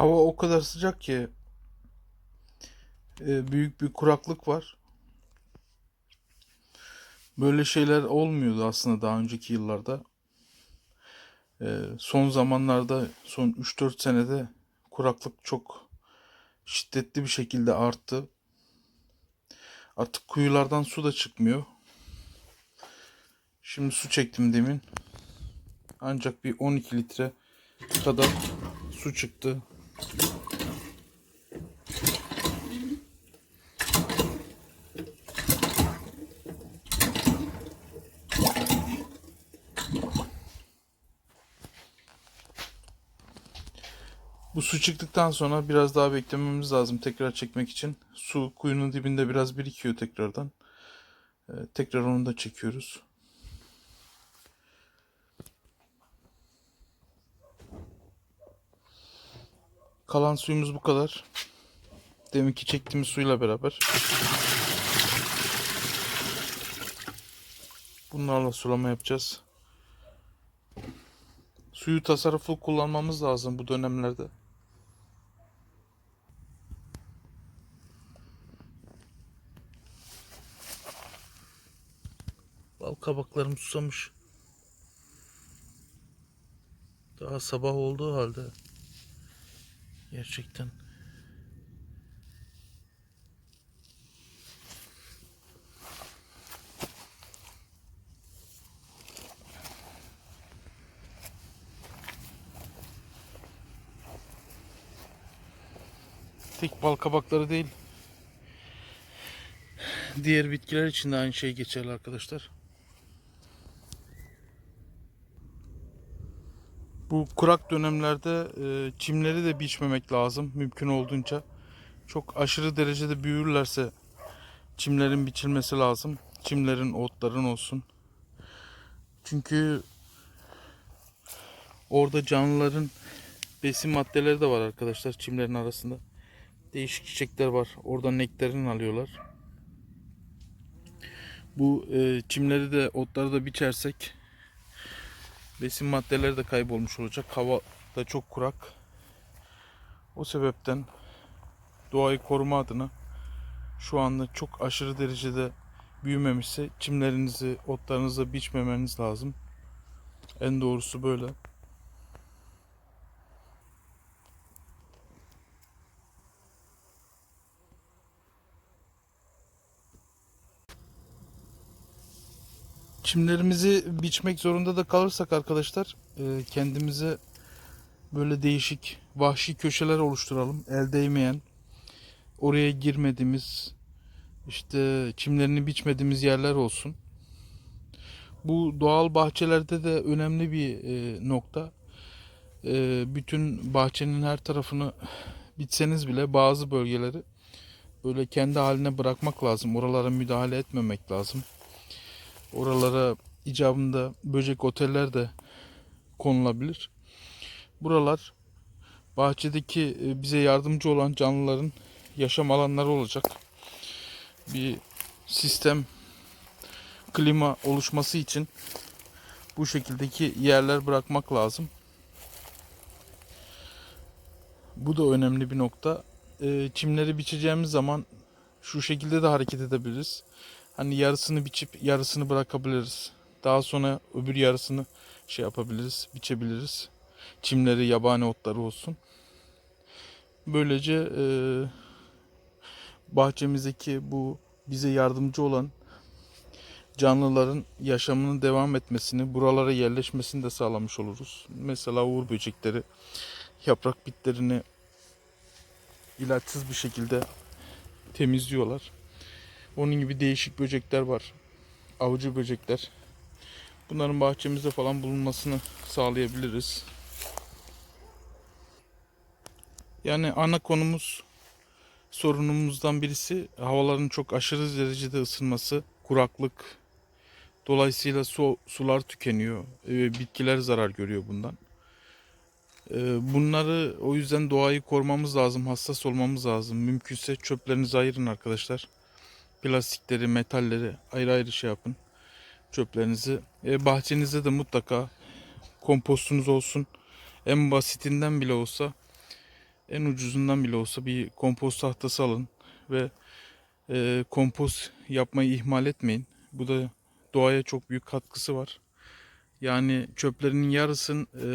Hava o kadar sıcak ki e, büyük bir kuraklık var. Böyle şeyler olmuyordu aslında daha önceki yıllarda. E, son zamanlarda son 3-4 senede kuraklık çok şiddetli bir şekilde arttı. Artık kuyulardan su da çıkmıyor. Şimdi su çektim demin. Ancak bir 12 litre kadar su çıktı. Bu su çıktıktan sonra biraz daha beklememiz lazım tekrar çekmek için. Su kuyunun dibinde biraz birikiyor tekrardan. Ee, tekrar onu da çekiyoruz. Kalan suyumuz bu kadar. Deminki çektiğimiz suyla beraber. Bunlarla sulama yapacağız. Suyu tasarruflu kullanmamız lazım bu dönemlerde. Bal kabaklarım susamış. Daha sabah olduğu halde gerçekten tek bal kabakları değil diğer bitkiler için de aynı şey geçerli arkadaşlar. Bu kurak dönemlerde e, çimleri de biçmemek lazım mümkün olduğunca. Çok aşırı derecede büyürlerse çimlerin biçilmesi lazım. Çimlerin, otların olsun. Çünkü orada canlıların besin maddeleri de var arkadaşlar çimlerin arasında. Değişik çiçekler var. Oradan nektarini alıyorlar. Bu e, çimleri de otları da biçersek besin maddeleri de kaybolmuş olacak. Hava da çok kurak. O sebepten doğayı koruma adına şu anda çok aşırı derecede büyümemişse çimlerinizi, otlarınızı biçmemeniz lazım. En doğrusu böyle. Çimlerimizi biçmek zorunda da kalırsak arkadaşlar e, kendimize böyle değişik vahşi köşeler oluşturalım. El değmeyen, oraya girmediğimiz, işte çimlerini biçmediğimiz yerler olsun. Bu doğal bahçelerde de önemli bir e, nokta. E, bütün bahçenin her tarafını bitseniz bile bazı bölgeleri böyle kendi haline bırakmak lazım. Oralara müdahale etmemek lazım. Oralara icabında böcek oteller de konulabilir. Buralar bahçedeki e, bize yardımcı olan canlıların yaşam alanları olacak. Bir sistem klima oluşması için bu şekildeki yerler bırakmak lazım. Bu da önemli bir nokta. E, Çimleri biçeceğimiz zaman şu şekilde de hareket edebiliriz. Hani yarısını biçip yarısını bırakabiliriz. Daha sonra öbür yarısını şey yapabiliriz, biçebiliriz. Çimleri, yabani otları olsun. Böylece e, bahçemizdeki bu bize yardımcı olan canlıların yaşamının devam etmesini, buralara yerleşmesini de sağlamış oluruz. Mesela uğur böcekleri yaprak bitlerini ilaçsız bir şekilde temizliyorlar. Onun gibi değişik böcekler var. Avcı böcekler. Bunların bahçemizde falan bulunmasını sağlayabiliriz. Yani ana konumuz sorunumuzdan birisi havaların çok aşırı derecede ısınması, kuraklık. Dolayısıyla su, sular tükeniyor ve bitkiler zarar görüyor bundan. Ee, Bunları o yüzden doğayı korumamız lazım, hassas olmamız lazım. Mümkünse çöplerinizi ayırın arkadaşlar plastikleri, metalleri ayrı ayrı şey yapın. Çöplerinizi. E, bahçenizde de mutlaka kompostunuz olsun. En basitinden bile olsa en ucuzundan bile olsa bir kompost tahtası alın ve e, kompost yapmayı ihmal etmeyin. Bu da doğaya çok büyük katkısı var. Yani çöplerin yarısın e,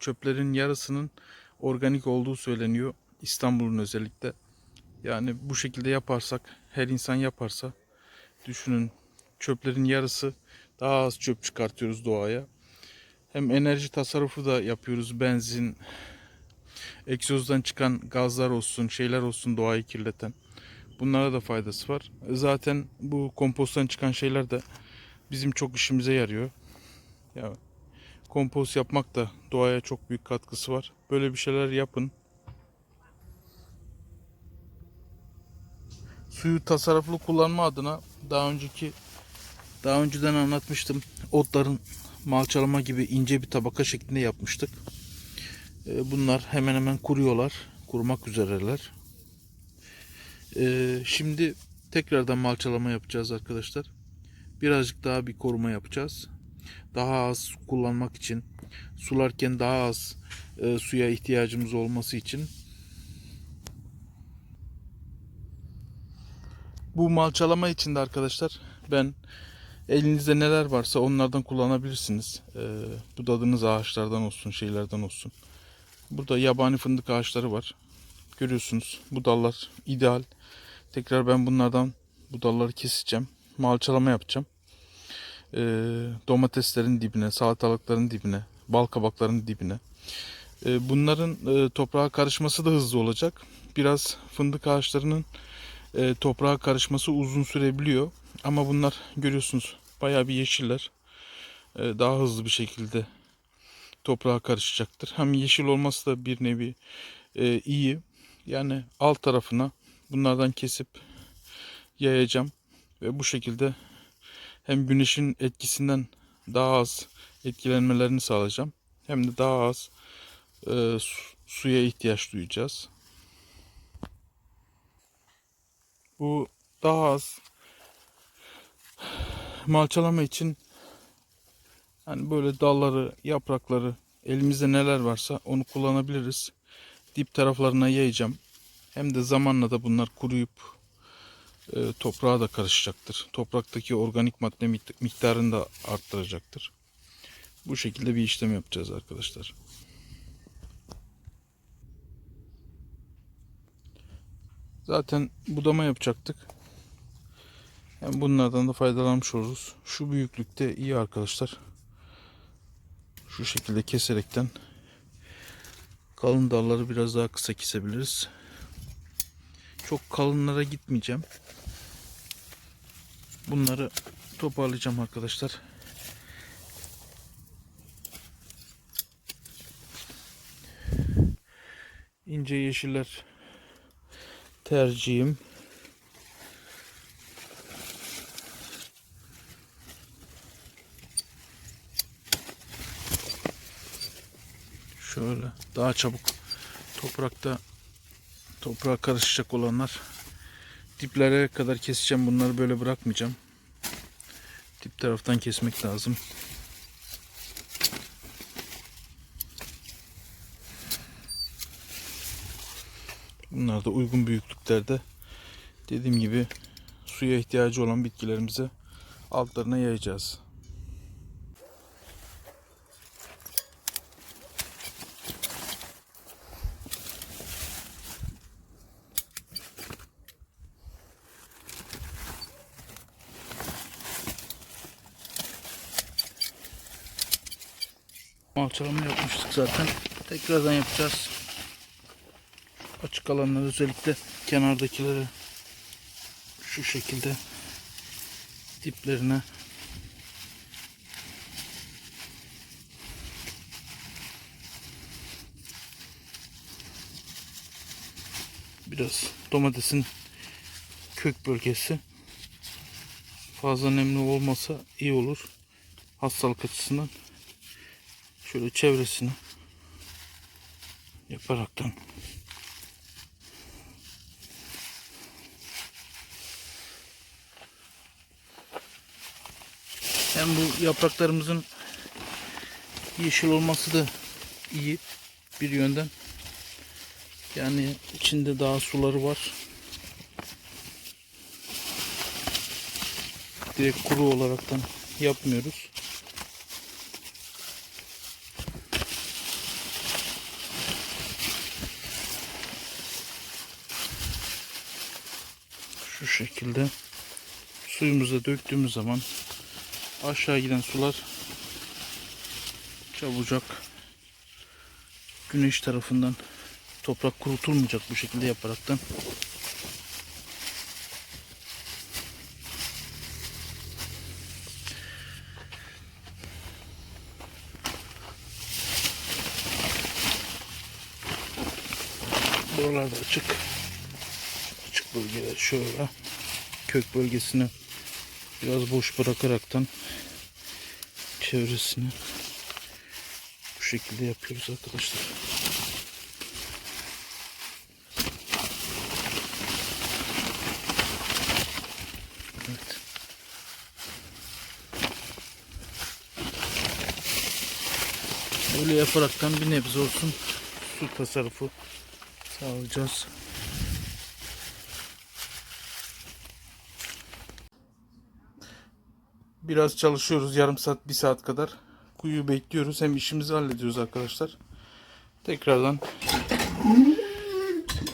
çöplerin yarısının organik olduğu söyleniyor İstanbul'un özellikle. Yani bu şekilde yaparsak her insan yaparsa düşünün çöplerin yarısı daha az çöp çıkartıyoruz doğaya. Hem enerji tasarrufu da yapıyoruz. Benzin, egzozdan çıkan gazlar olsun, şeyler olsun doğayı kirleten. Bunlara da faydası var. Zaten bu komposttan çıkan şeyler de bizim çok işimize yarıyor. Ya kompost yapmak da doğaya çok büyük katkısı var. Böyle bir şeyler yapın. Suyu tasarruflu kullanma adına daha önceki daha önceden anlatmıştım. Otların malçalama gibi ince bir tabaka şeklinde yapmıştık. Ee, Bunlar hemen hemen kuruyorlar. Kurumak üzereler. Ee, Şimdi tekrardan malçalama yapacağız arkadaşlar. Birazcık daha bir koruma yapacağız. Daha az kullanmak için, sularken daha az e, suya ihtiyacımız olması için. Bu malçalama için de arkadaşlar ben elinizde neler varsa onlardan kullanabilirsiniz. Ee, budadığınız ağaçlardan olsun, şeylerden olsun. Burada yabani fındık ağaçları var. Görüyorsunuz bu dallar ideal. Tekrar ben bunlardan bu dalları keseceğim. Malçalama yapacağım. Ee, domateslerin dibine, salatalıkların dibine, bal kabakların dibine. Ee, bunların e, toprağa karışması da hızlı olacak. Biraz fındık ağaçlarının e, toprağa karışması uzun sürebiliyor. Ama bunlar görüyorsunuz bayağı bir yeşiller. E, daha hızlı bir şekilde toprağa karışacaktır. Hem yeşil olması da bir nevi e, iyi. Yani alt tarafına bunlardan kesip yayacağım. Ve bu şekilde hem güneşin etkisinden daha az etkilenmelerini sağlayacağım. Hem de daha az e, su- suya ihtiyaç duyacağız. Bu daha az malçalama için hani böyle dalları, yaprakları, elimizde neler varsa onu kullanabiliriz. Dip taraflarına yayacağım. Hem de zamanla da bunlar kuruyup e, toprağa da karışacaktır. Topraktaki organik madde mik- miktarını da arttıracaktır. Bu şekilde bir işlem yapacağız arkadaşlar. Zaten budama yapacaktık. Hem bunlardan da faydalanmış oluruz. Şu büyüklükte iyi arkadaşlar. Şu şekilde keserekten kalın dalları biraz daha kısa kesebiliriz. Çok kalınlara gitmeyeceğim. Bunları toparlayacağım arkadaşlar. İnce yeşiller tercihim. Şöyle daha çabuk toprakta toprağa karışacak olanlar diplere kadar keseceğim bunları böyle bırakmayacağım. Dip taraftan kesmek lazım. Bunlar da uygun büyüklüklerde. Dediğim gibi suya ihtiyacı olan bitkilerimizi altlarına yayacağız. Malçalama yapmıştık zaten. Tekrardan yapacağız. Açık alanlar özellikle kenardakileri şu şekilde diplerine. Biraz domatesin kök bölgesi fazla nemli olmasa iyi olur hastalık açısından. Şöyle çevresini yaparaktan hem bu yapraklarımızın yeşil olması da iyi bir yönden Yani içinde daha suları var. Direkt kuru olaraktan yapmıyoruz. Şu şekilde suyumuza döktüğümüz zaman aşağı giden sular çabucak güneş tarafından toprak kurutulmayacak bu şekilde yaparaktan. Buralarda açık. Açık bölgeler şöyle. Kök bölgesini biraz boş bırakaraktan çevresini bu şekilde yapıyoruz arkadaşlar. Evet. Böyle yaparaktan bir nebze olsun su tasarrufu sağlayacağız. Biraz çalışıyoruz yarım saat bir saat kadar. Kuyuyu bekliyoruz hem işimizi hallediyoruz arkadaşlar. Tekrardan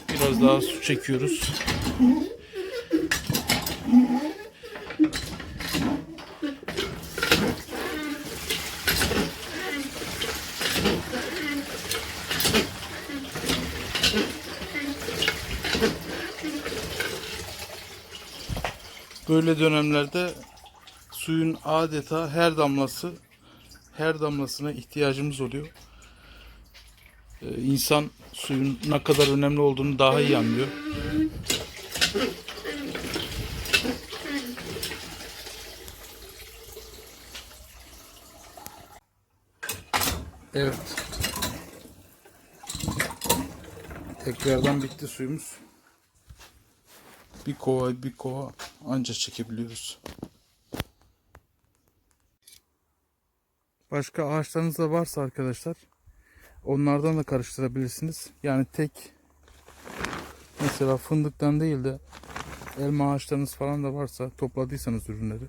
biraz daha su çekiyoruz. Böyle dönemlerde suyun adeta her damlası her damlasına ihtiyacımız oluyor. Ee, insan suyun ne kadar önemli olduğunu daha iyi anlıyor. Evet. Tekrardan bitti suyumuz. Bir kova bir kova anca çekebiliyoruz. Başka ağaçlarınız da varsa arkadaşlar onlardan da karıştırabilirsiniz. Yani tek mesela fındıktan değil de elma ağaçlarınız falan da varsa topladıysanız ürünleri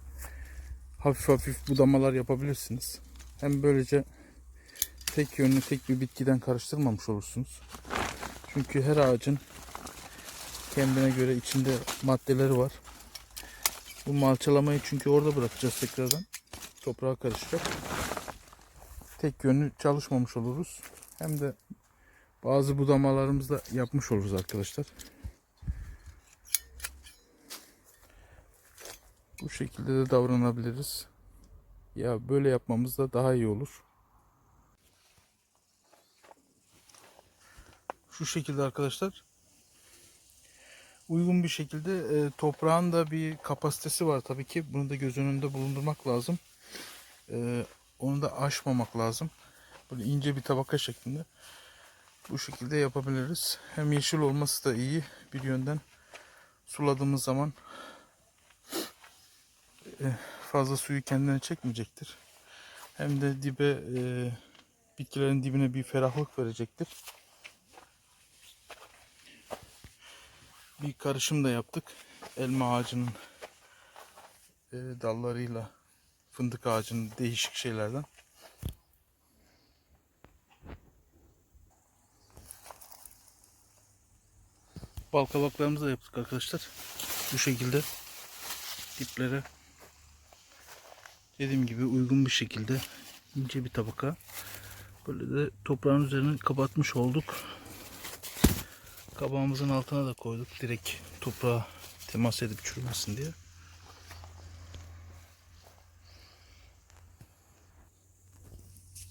hafif hafif budamalar yapabilirsiniz. Hem böylece tek yönlü tek bir bitkiden karıştırmamış olursunuz. Çünkü her ağacın kendine göre içinde maddeleri var. Bu malçalamayı çünkü orada bırakacağız tekrardan. Toprağa karışacak. Tek yönlü çalışmamış oluruz. Hem de bazı budamalarımızı da yapmış oluruz arkadaşlar. Bu şekilde de davranabiliriz. Ya böyle yapmamız da daha iyi olur. Şu şekilde arkadaşlar. Uygun bir şekilde e, toprağın da bir kapasitesi var tabii ki. Bunu da göz önünde bulundurmak lazım. E, onu da aşmamak lazım. Böyle ince bir tabaka şeklinde. Bu şekilde yapabiliriz. Hem yeşil olması da iyi bir yönden. Suladığımız zaman e, fazla suyu kendine çekmeyecektir. Hem de dibe e, bitkilerin dibine bir ferahlık verecektir. Bir karışım da yaptık. Elma ağacının e, dallarıyla fındık ağacının değişik şeylerden. Bal kabaklarımızı da yaptık arkadaşlar. Bu şekilde diplere dediğim gibi uygun bir şekilde ince bir tabaka böyle de toprağın üzerine kapatmış olduk. Kabağımızın altına da koyduk direkt toprağa temas edip çürümesin diye.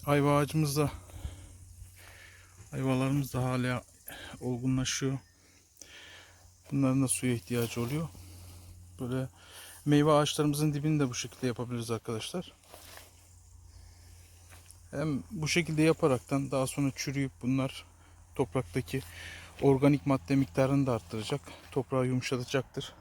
Ayva ağacımız da ayvalarımız da hala olgunlaşıyor. Bunların da suya ihtiyacı oluyor. Böyle meyve ağaçlarımızın dibini de bu şekilde yapabiliriz arkadaşlar. Hem bu şekilde yaparaktan daha sonra çürüyüp bunlar topraktaki organik madde miktarını da arttıracak. Toprağı yumuşatacaktır.